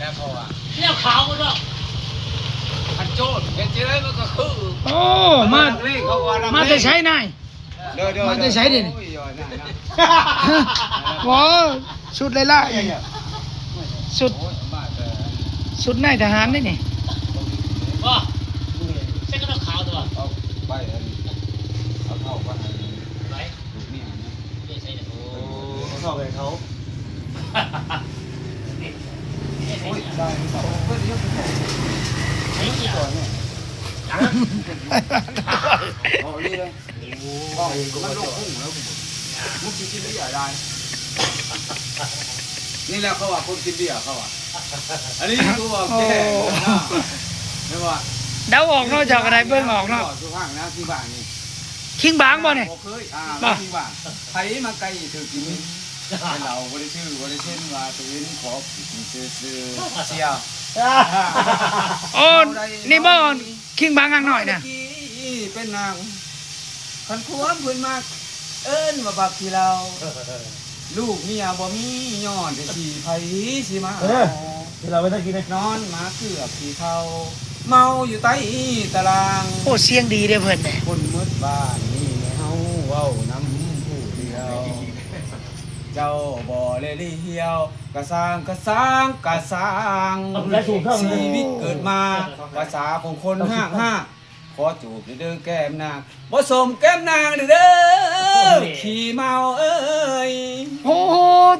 แล้วเพราะว่าเลี้ยวขาวก็ต้องพันโจดเห็นเจอมันก็คือโอ้ มาเล่เขาว่ามาแต่ใช้นาย เด้อเด้อมาแต่ใช้ดิ โอ้ยย่อยหน้านะว้าสุดเลยล่ะ สุด โอ้ยมาแต่สุดนายทหารนี่นี่ว่าเส้นก็ต้องขาวตัวเอาไปอันเอาเข้าไปให้ไหนลูกเนี่ยนะเดี๋ยวใช้เนี่ยโอ้เข้าไปเขาโอ้ยได้ครับเพื่อนเยอะไปหมดไอ้เหี้ยก่อนเนี่ยเอาเลยเลยก็มั นโลกพุ่งแล้วคุณมุกกินเบียร์ได้นี่แหละเขาว่าคนกินเบียร์เขาอะ อันนี้กูบอกแค่ไม่ว่าเดาออกเนอกจากอะไรเบิ่งออกเนาะสุภาพนะที่บ้านนี่คิงบางบ่เนี่ยเคยอ่าบ่ที่บ้านไผมาไกลถือกิน เป็นเราบ่ได้ชื่อบ่ได้เช่นว่าตัวเองขอกินซื่อๆเชียวโอ้นี่บ่คิงบางข้างหน่อยนะเป็นนางคันควมเพิ่นมาก เอิ้นว่าบักที่เรา ลูกเมียบ่มีย้อนแต่สิไผสิมาเออที่เราไม่ต้องกินนะนอนหมาเกือบที่เขาเมาอยู่ใต้ตาราง โอ้เสียงดีเด้อเพิ่นเนี่ยคนมืดบ้านนี่เฮาเว้าน้ำผู้เดียว เจ้าบ่เลยเหี่ยวกะสร้างกะสร้างกะสร้างชีวิตเกิดมาภาษาของคนห้างห้าขอจูบเด้อแก้มนางบ่สมแก้มนางเด้อเด้อขี้เมาเอ้ยโอ้โห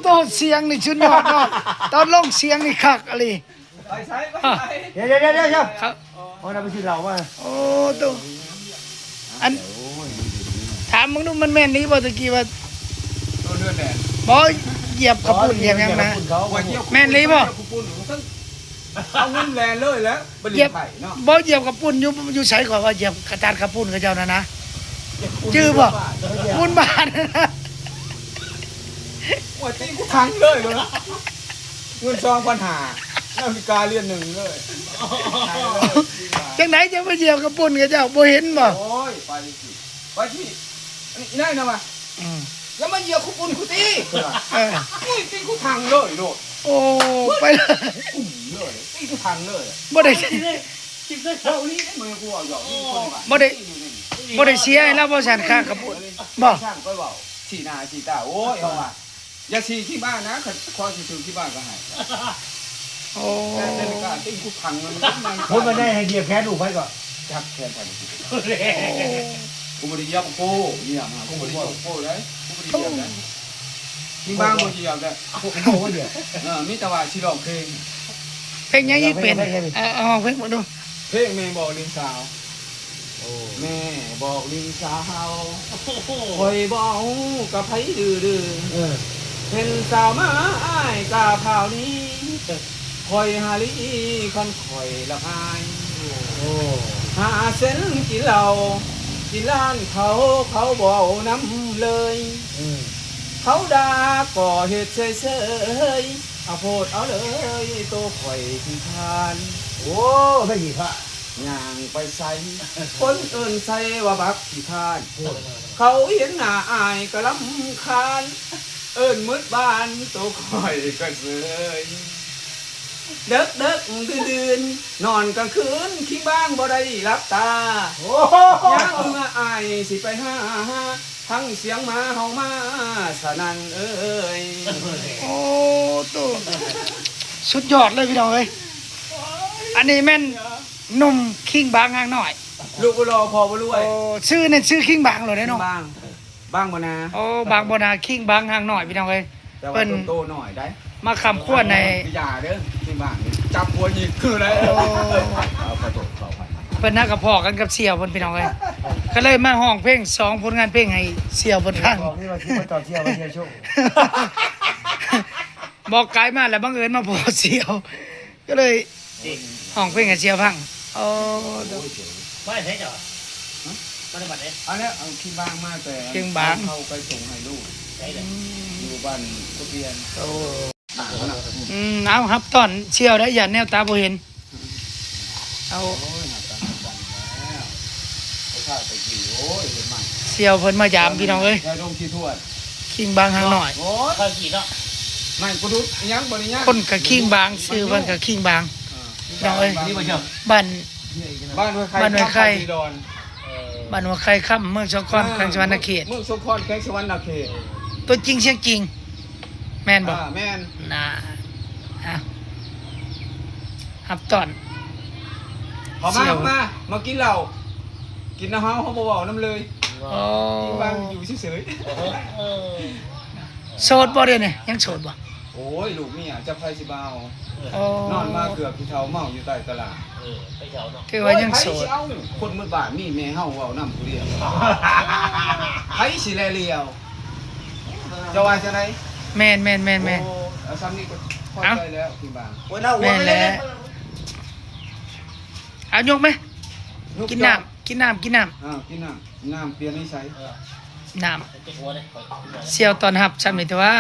ตอนเสียงนี่ชุดยอดเนาะตอนลงเสียงนี่คักอะไรไปใช้ไปใช้เดี๋ยวเดี๋ยวเดี๋ยวเดี๋ยวครับเอาน้ำไปกินเหล้ามาโอ้ตัวอันถามมึงดูมันแม่นนี้บ่ตะกี้ว่าตัว เลือดแดงบ่เหยียบกระปุ่นเหยียบหยังนะเขาว่าเยี่ยวแม่นลีบ่ เอาเงินแลนเลยแล้วบริไข่เนาะบ่เหยียบกระปุ่นอยู่อยู่ไสก่อนว่าเหยียบกระจานกระปุ่นกับเจ้านั่นนะ จื้อบ่ ปุ่นบาทนะว่าตีกูทังเลยเลยเงินซองปัญหานาฬิกาเรือนหนึ่งเลยจังไหนจะมาเหยียบกระปุ่นกับเจ้าบ่เห็นบ่โอ้ยไปสิไปที่อันนี้ได้นะมาอืม แล้วมันเหยียบคุปุนคุตีเอออุ้ยตีกูทังเลยโลดโอ้ไปเลยอุ้มเลยตีกูทังเลยบ่ได้กินเลยกินเลยเท่านี้มือกูอะหยอกนี่คนบ้านบ่ได้บ่ได้เสียให้เราบ่สันค่ากระปุ่นบ่ช่างก็บอกฉีหน้าฉีตาโอ้ยเอาว่าอย่าฉีที่บ้านนะขอฉีถึงที่บ้านก็ให้โอ้แต่นาฬิกาตีกูทังมันมันพูดมาได้ให้เหยียบแขนลูกไปก่อนจับแทนไปกูบริยาโป้เนี่ยมากูบริยาโป้ได้กูบริยาได้ที่บ้านบริยาได้ผมบอกว่าเดียวเออมีแต่ว่าชิลองเพลงเพลงยังอีกเป็นเออเอาเพลงมาดู เพลงแม่บอกลิงสาวแม่บอกลิงสาวคอยบอกกับไผดื้อดื้อเออเป็นสาวมาอ้ายกาพาวนี้คอยหาลีคันคอยละอายหาเส้นกินเหล้า กินล้านเขาเขาบอกน้ำเลย อืมเขาด่าก่อเหตุเฉยๆเอาโพดเอาเลยโตข่อยที่ทานโอ้ไม่กี่พระย่างไปใส่คนเอินใส่ว่าบักที่ทานเขาเห็นหน้าอายก็ลำคาญ เอิ้นมืดบ้านตัวคอยก็เสย เด็กเด็กดื่นดื่นนอนกลางคืนคิดบ้างบ่ได้รับตาโอ้ยังเมื่ออายสิไปหาทั้งเสียงหมาเฮามาสนั่นเอ้ยโอ้ตัวสุดยอดเลยพี่น้องเอ้ยอันนี้แม่นหนุ่มคิงบางงางหน่อย ลูกบ่รอพอบ่รวโอ้ยชื่อเนี่ยชื่อคิงบางเลยเนาะบ้างบ้างบ่นะโอ้บางบนาคิงบางงางหน่อยพี่น้องเอ้ยแต่ว่าเพิ่นโตๆหน่อยได้ มาคำควรใน อย่าเด้อที่บ้านนี่จับหัวยิงคืออะไรโอ้ เอาขอโทษขออภัยเพิ่นนักกับพ่อกันกับเสี่ยวเพิ่นพี่น้องเอ้ยก็เลยมาห้องเพลงสองผลงานเพลงให้เสี่ยวเพิ่นฟัง บอกนี่ว่าที่มาต่อเที่ยวมาเที่ยวโชคบอกไกลมาแล้วบังเอิญมาพอเสี่ยว ก็เลยห้องเพลงให้เสี่ยวฟังโอ้ไม่ใช่จ้ะไม่ได้บัตรเลยอันนี้เอาที่บ้างมากแต่คิงบางเขาไปส่งให้ลูกใช่เลย อยู่บ้านทุเรียน โอ้ อืมเอาครับตอนเสี่ยวได้อย่าแนวตาบ่เห็น เอาโอ้ยหาตังค์ตังค์แล้วเขาฆ่าไปกี่โอ้ยเห็นไหมเสี่ยวเพิ่นมายามพี่น้องเอ้ยยายดงขี้ทวดคิงบางหางหน่อยโอ้ยข้าวกี่เนาะไม่กูดูอิหยังบ่ได้ยังคนกับคิงบางซื้อเพิ่นกับคิงบางน้องเอ้ยนี่มาเชียวบ้านบ้านห้วยไข่บ้านห้วยไข่ข้ามปดอนบ้านหัวไข่ค่ำเมืองสงขลาแขวงสวรรณเขตเมืองสงขลาแขวงสวรรณเขตตัวจริงเสียงจริง แม่นบ่อ่าแม่นน่าอะหับตอนขอมาเสี่ยว มา มากินเหล้ากินน้ำเฮาเขาบ่เว้าน้ำเลยโอ้กินบางอยู่เฉยเออโสดบ่เด้เนี่ยยังโสดบ่ๆโอ้ยลูกเมียจะไผสิบ่าวโอ้นอนมาเกือบที่เท้าเมาอยู่ใต้ตลาดเออไปเชียวเนาะคือว่ายังโสโอ้ดไผสิเอาคนมืดบาทมีแม่เฮาเว้านํผู้เดียวไผสิแลเลียวจะว่าจังได แม่นแม่นแม่นแม่นโอ้เอาซ้ำนี่ก็พอเอ้าใจแล้วกินบางโอ้ยน่าหัวแม่นไปเลแล้ยวเอายกไหมลูกินจอน้ำกินน้ำกินน้อ่ากินน้ำน้ำเปลี่ยนนิสัยเออำน้เจ็บหัวเลยำเสี่ยวตอนหับซ้ำนี่แต่ว่า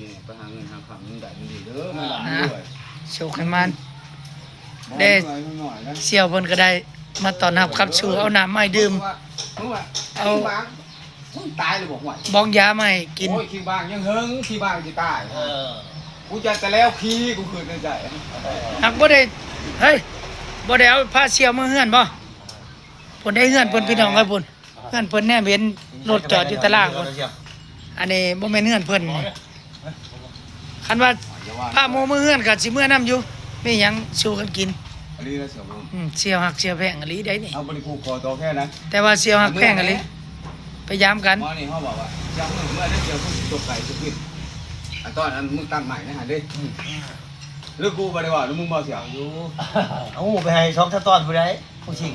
ดีๆไปหาเงินหาคำมึงได้มันดีเด้อมันหลานด้วยโชคให้มันได้ได้ หน่อยมึงหน่อยนะเสี่ยวเพิ่นก็ได้ มาตอนหับครับชูเอาน้ำมาให้ดื่มมึงว่าเอาขี้บาง มึงตายเลยบอกห่วยบองยามาให้กิน โอ้ยขี้บางยังเฮิงขี้บางจะตายเออกูจะแต่แล้วขี้กูคืนในใจหักบ่ได้เฮ้ยบ่ได้เอาผ้าเสี่ยวมาเฮือนบ่เพิ่นได้เฮือนเพิ่นพี่น้องเอ้ยเพิ่นเฮือนเพิ่นแน่เห็นรถจอดอยู่ตารางเพิ่นอันนี้บ่แม่นเฮือนเพิ่นนี่คันว่าผ้าโมมือเฮือนก็สิเมื่อนํอยู่มีหยังสู้กันกินอันนี้นะเสียบุญอืมเสี่ยวหักเสี่ยวแพงอหลีได้นี่เอาบริคูคอตัวแค่นั้นแต่ว่าเสี่ยวหักแพงอหลี พยายามกัน หมอนี่เขาบอกว่าจะมึงเมื่อได้เจอผู้ตกไก่สุกินอันตอนนั้นมึงตั้งใหม่นะฮะเด้หรือกูบ่ได้ว่าหรือมึงบ่เสียวอยู่ เอาไปให้ช่องทัดตอนผู้ใดผู้ชิง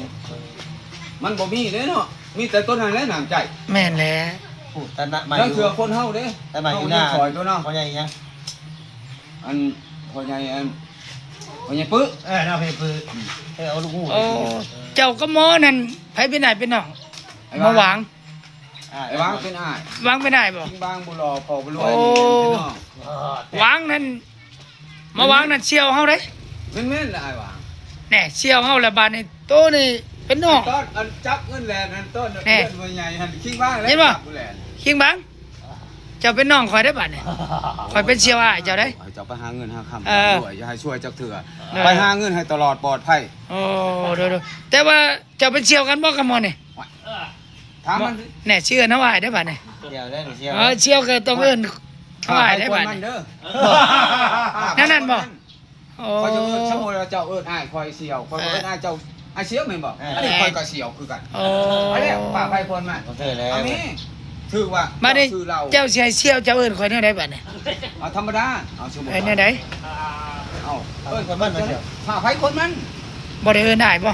มันบ่มีเด้เนาะ มีแต่ต้นนั้นแหละน้ำใจแม่นแหละผู้ตันนะมาแล้วเถื่อคนเฮาเด้แต่มาอยู่หน้าเฮาซอยตัวเนาะ พ่อใหญ่ยังอันพ่อใหญ่อันพ่อใหญ่ปึ๊เออหน้าเพปือเออเอาลูกหูโอ้เจ้าก็หมอนั่นไผไปไหนไปน้องมาหวาง ไอ้วางเป็นอ้ายวางไปไหนบ่ ทิ้งบางบุรอพอบุรวยโอ้นี่เป็นน้องเออวางนั่นมาวางนั่นเสี่ยวเฮาเด้แม่นๆละไอ้วางแน่เสี่ยวเฮาละบาดนี่โตนี่เป็นน้อง ต้นอันจับเงินแลนอันต้นแน่เงินบ่ใหญ่หันทิ้งบ้างแล้วเห็นบ่ จับแลนคิงบังเจ้าเป็นน้องข่อยได้บาดนี่ข่อยเป็นเสี่ยวอ้ายเจ้าได้จะไปหาเงินหาคำเออ ด้วยจะให้ช่วยจักเถื่อเออไปหาเงินให้ตลอดปลอดภัยโอ้เดี๋ยวๆแต่ว่าเจ้าเป็นเสี่ยวกันบ่กับหมอนี่เออ ถามมันแน่เชื่อนะว่าอ้ายได้บาดนี่เดี๋ยวได้หนูเชียวเออเสี่ยวก็ต้องเอิ้นเขาอ้ายได้บาดมันนี่เด้อนั่นนั่นบ่โอ้คอยจะเอิ้นสมมุติว่าเจ้าเอิ้นอ้ายคอยเสียวคอยเอิ้นอ้ายเจ้าอ้ายเสียวแม่นบ่อันนี้คอยก็เสียวคือกันโอ้อันนี้ป่าไผพลมาเขาเจอแล้วอันนี้ถือว่ามาดิคือเราเจ้าสิให้เสี่ยวเจ้าเอิ้นข่อยแนวใดบาดนี่เอาธรรมดาเอาสมมุติเอิ้นแนวใดเอาเอิ้นคนมันมาเชียวป่าไผคนมันบ่ได้เอิ้นได้บ่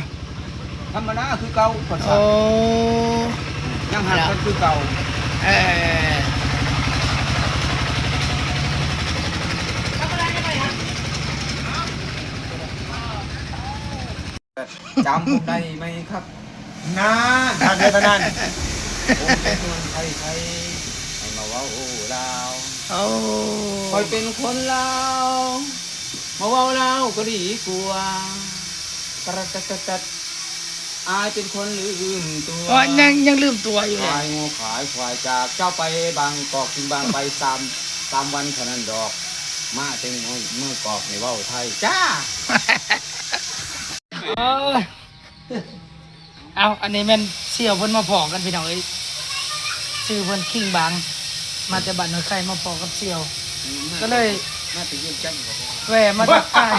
ธรรมดาคือเก่าคนโอ้สัตว์ ยังหักกันคือเก่าเออจำผมได้ไหมครับนานทานเดือนนานผมเป็นคนไทยไทยให้มาเว้าลาวโอ้คอยเป็นคนลาวมาเว้าลาวก็ดีกว่ากระตัดตัดตัด อายเป็นคนลืมตัวอ๋อยังยังลืมตัวอยู่ ควายงูขายควายจากเจ้าไปบางกอกถึงบางไปสามสามวันเท่านั้นดอก มาเต็มมือมือกอกในเว้าไทยจ้า เออเอาอันนี้แม่นเสี่ยวเพิ่นมาพอกันพี่น้องเอ้ยชื่อเพิ่นคิงบาง มาแต่บ้านหนองไข่มาพอกับเสี่ยว ก็เลยน่าจะยืมจังกว่าแหวมาทักทาย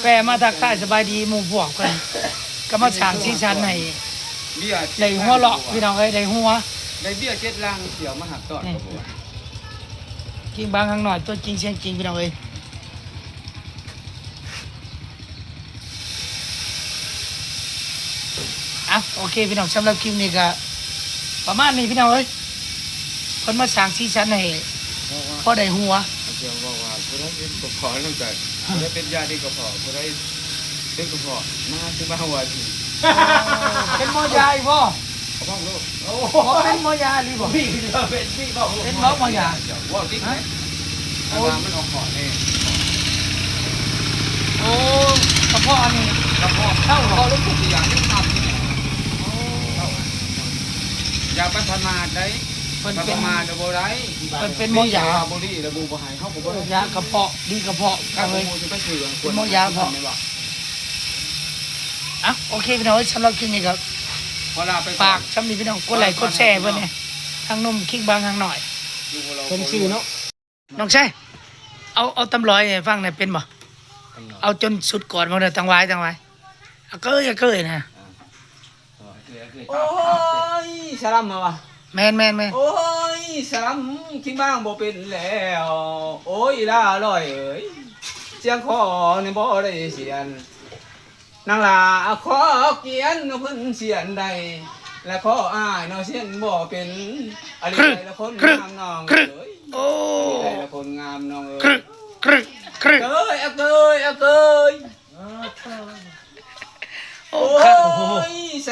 แหวมาทักทายสบายดีหมู่พวกเพิ่นก็มาฉางสีชันให้เบี้ยได้หัวเราะพี่น้องเอ้ยได้หัวได้เบี้ยเจ็ดลังเสียวมาหักตอดกับบัวคิงบางข้างหน่อยตัวจริงเสียงจริงพี่น้องเอ้ยอะโอเคพี่น้องสำหรับคลิปนี้ก็ประมาณนี้พี่น้องเอ้ยเพิ่นมาฉางสีชันให้พอได้หัวเสียวบอกว่าผู้ได้เป็นกบขอตั้งแต่ ผู้ได้เป็นญาติกบขอผู้ได้เป็นกบขอมาถึงมาหัวทีเป็นหมอยาอีกบ่พ่อลูกบ่เป็นหมอยาหรือบ่พี่เป็นพี่บอกเป็นบ่หมอยาเดี๋ยวว่าติ๊กไหมเอามามันออกขอนี่โอ้กระเพาะอันนี้กระเพาะเข้าคอลูกทุกอย่างที่ทำนี่อย่าพัฒนาได้ เพิ่นมันเป็เป็นนมาเดยวบ่ได้เพิ่นเป็นหมอยาบ่ดีแล้วบ่บ่ให้เฮาก็บ่ได้ยากระเพาะดีกระเพาะกาเอารเลย โมจะไปซื้อเป็นหมอยาพออะโอเคพี่น้องสำหรับคลิปนี้ครับพอลาไปฝากช่ำนี้พี่น้องกดไลค์กดแชร์เพื่อนเนี่ยทางหนุ่มคิกบางทางหน่อยผมชื่อเนาะน้องชายเอาเอาตำร้อยให้ฟังหน่อยเป็นบ่เอาจนสุดก่อนมาเลยตังไว้ตังไว้เอาเกยเอาเกยนะ โอ้ยสลัมมาวะ แมนแมนแมนโอ้ยสลัมคิดบ้างบ่เป็นแล้ว โอ้ยลาลอยเอ้ยเสียงคอนี่บ่ได้เสียนนางลาขอเกียนเพิ่นเสียนใดและขออ้ายเนาะเสียนบ่เป็นอะไรใดละคนงามน้องเอ้ยโอ้ใดละคนงามน้องครึเอ้ยครึครึเอ้ยอะเกยอะเกย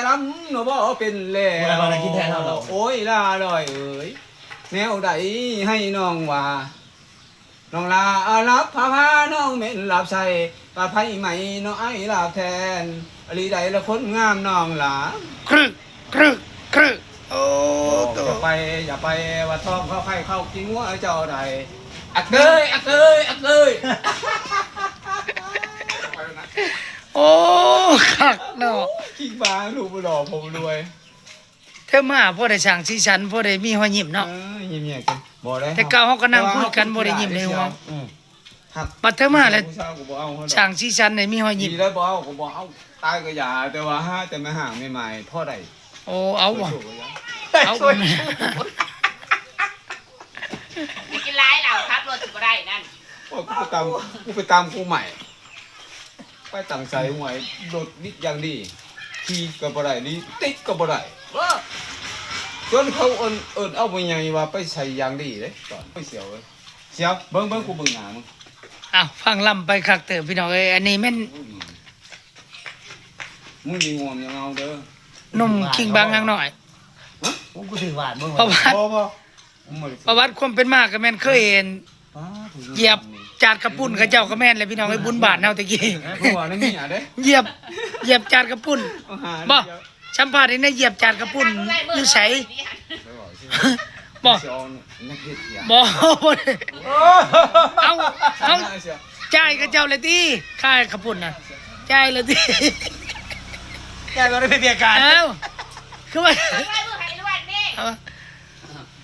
ยสลัมหนูบ่เป็นแล้วเวลามากินแทนเราเรา โอ้ยลาลอยเอ้ยแนวใดให้น้องว่าน้องลารับพาพาน้องเหม็นหลับใส่ปลาไผ่ไหมน้องไอ้หลับแทนอลีใดละคนงามน้องหลาครึครึครึโอ้บอกตัวอย่าไปอย่าไปว่าท้องเข้าไข่เข้ากินหัวเจ้าใดอะเกยอะเกยอะเกยโอ้คักเนาะ คิงบางลูกบุหล่อผมรวยเธอมาพ่อได้สั่งสีสันพ่อได้มีหัวยิ้มเนาะ เออยิ้มแย้มกันบ่ได้แต่เก่าเขาก็นั่งคุยกันบ่ได้ยิ้มเลยหัวอืมหักบัดเธอมาแล้วผู้ชายก็บ่เอาเขาดอก สั่งสีสันได้มีหัวยิ้มดีแล้วบ่เอาก็บ่เอาตายก็อย่าแต่ว่าห้าแต่ไม่ห่างไม่ใหม่พ่อใดโอ้เอาบ่ ช่วยๆก็อย่าเอาบ่แม่มีกินร้ายเราครับรถสิบได้นั่นโอ้ยกูไปตามกูไปตามกูใหม่ ไปตั้งใจหวยรถนิดอย่างดี ขี่ก็บ่ได้นี่ติดก็บ่ได้จนเขาเอิ้นเอิ้นเอาไปใหญ่ว่าไปใส่ยางดีเด้ก่อนไปเสียวเว้ยเสียวเบิ่งเบิ่งกูเบิ่งหน้ามึงอ้าวฟังลำไปคักเตอพี่น้องเอ้ยอันนี้แม่นมึงมีงวมยังเอาเด้อ นมคิงบางนางหน่อย ผมก็ถือหวานมึงประวัติบ่บ่มึงบ่ได้ประวัติความเป็นมาก็แม่นเคยเห็น เหยียบ จาดกระปุ่นกับเจ้าก็แม่นเลยพี่น้องเอ้ยบุญบาทเฮาตะกี้กูว่านั่นมีอะเด้เหยียบเหยียบจาดกระปุ่นเอาหาบ่เดี๋ยวชัมพาได้นะเหยียบจาดกระปุ่นอยู่ไสไปบอกสิบ่สิเอานักเฮ็ดเสียบ่บ่ได้เอาเอาเสียจ่ายกับเจ้าเลยติค่ากระปุ่นน่ะจ่ายเลยติแกก็ได้ไปเบียร์กันเอ้าคือว่าไล่มือใ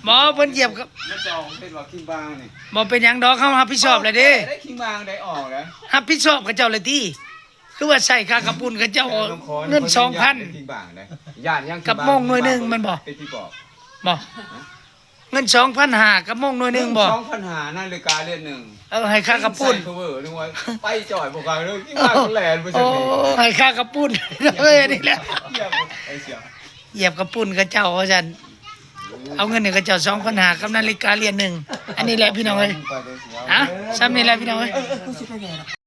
ห้รวดนี่เอาหมอเพิ่นเหยียบกับมันจะออกเป็นว่าคิงบางนี่บ่เป็นหยังดอกเขารับผิดชอบเลยเด้ได้คิงบางได้ออกแล้วรับผิดชอบกับเจ้าเลยติคือว่าใส่ค่ากระปุ่นกับเจ้าเงิน2,000ได้คิงบางได้ญาติยังกับโมงหน่วยหนึ่งมันบอก เป็นที่บอกบ่เงินสองพันหากับโมงหน่วยหนึ่งบ่สองพันหานาฬิกาเรือนหนึ่งเออให้ค่ากระปุ้นใส่ cover นึกว่าไปจ่อยบอกกันเลยคิงบางแหลนไปโอ้ใช่ไหมให้ค่ากระปุ้นเอ้ยนี่แหละ เหี้ยไอ้เสียเหยียบกระปุ้นกับเจ้าว่าซั่น เอาเงินหนี่ยกับเจ้าสองคนหากับนาฬิกาเรียนหนึ่งอันนี้แหละพี่น้องเอ้ยไปเลยเสียอะซ้ำนี่แหละพี่น้องเอ้ย